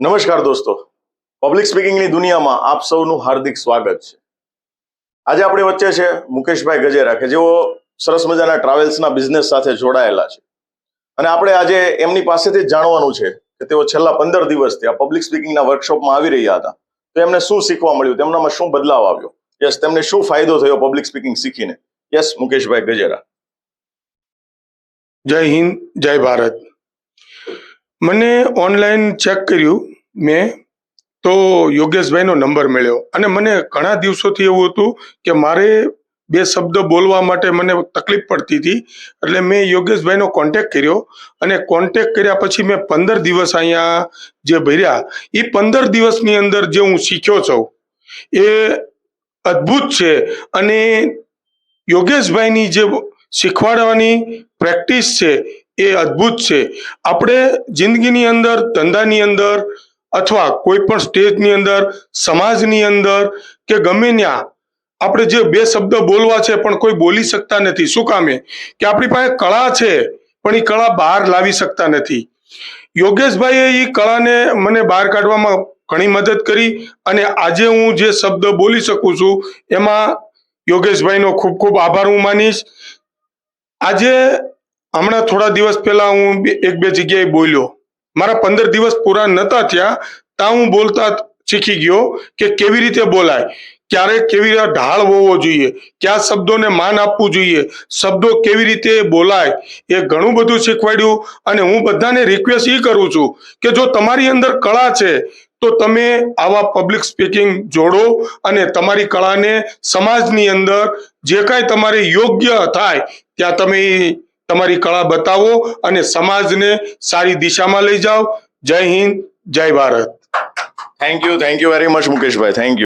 નમસ્કાર દોસ્તો. પબ્લિક સ્પીકિંગની દુનિયામાં આપ સૌનું હાર્દિક સ્વાગત છે. આજે આપણી વચ્ચે છે મુકેશભાઈ ગજેરા, કે જેઓ સરસ મજાના ટ્રાવેલ્સના બિઝનેસ સાથે જોડાયેલા છે. અને આપણે આજે એમની પાસેથી જાણવાનું છે કે તેઓ છેલ્લા પંદર દિવસથી આ પબ્લિક સ્પીકિંગના વર્કશોપમાં આવી રહ્યા હતા. તો એમને શું શીખવા મળ્યું? તેમનામાં શું બદલાવ આવ્યો? યસ તેમને શું ફાયદો થયો પબ્લિક સ્પીકિંગ શીખીને? યસ મુકેશભાઈ ગજેરા. જય હિન્દ, જય ભારત. મને ઓનલાઈન ચેક કર્યું મેં, તો યોગેશભાઈનો નંબર મળ્યો. અને મને ઘણા દિવસોથી એવું હતું કે મારે બે શબ્દ બોલવા માટે મને તકલીફ પડતી હતી. એટલે મેં યોગેશભાઈનો કોન્ટેક કર્યો અને કોન્ટેક કર્યા પછી મેં પંદર દિવસ અહીંયા જે ભર્યા એ પંદર દિવસની અંદર જે હું શીખ્યો છું, એ અદ્ભુત છે. અને યોગેશભાઈની જે શીખવાડવાની પ્રેક્ટિસ છે એ અદ્ભુત છે. આપણે જિંદગીની અંદર, ધંધાની અંદર અથવા કોઈ પણ સ્ટેજની અંદર, સમાજની અંદર કે ગમે ત્યાં આપણે જે બે શબ્દ બોલવા છે પણ કોઈ બોલી શકતા નથી. શું કામે કે આપણી પાસે કળા છે પણ એ કળા બહાર લાવી શકતા નથી. યોગેશભાઈએ એ કળાને મને બહાર કાઢવામાં ઘણી મદદ કરી અને આજે હું જે શબ્દ બોલી શકું છું એમાં યોગેશભાઈનો ખૂબ ખૂબ આભાર હું માનીશ. આજે હમણાં થોડા દિવસ પહેલા હું એક બે જગ્યાએ બોલ્યો. મારા પંદર દિવસ પૂરા નતા થયા ત્યાં હું બોલતા શીખી ગયો કે કેવી રીતે બોલાય? ક્યારે કેવી રીતે ઢાળ હોવો જોઈએ? કયા શબ્દોને માન આપવું જોઈએ? શબ્દો કેવી રીતે બોલાય? એ ઘણું બધું શીખવાડ્યું અને હું બધાને રિક્વેસ્ટ એ કરું છું કે જો તમારી અંદર કળા છે, તો તમે આવા પબ્લિક સ્પીકિંગ જોડો અને તમારી કળાને સમાજની અંદર જે કાંઈ તમારે યોગ્ય થાય, ત્યાં તમે તમારી કળા બતાવો અને સમાજને સારી દિશામાં લઈ જાઓ. જય હિન્દ, જય Bharat. Thank you thank you very much Mukeshbhai thank you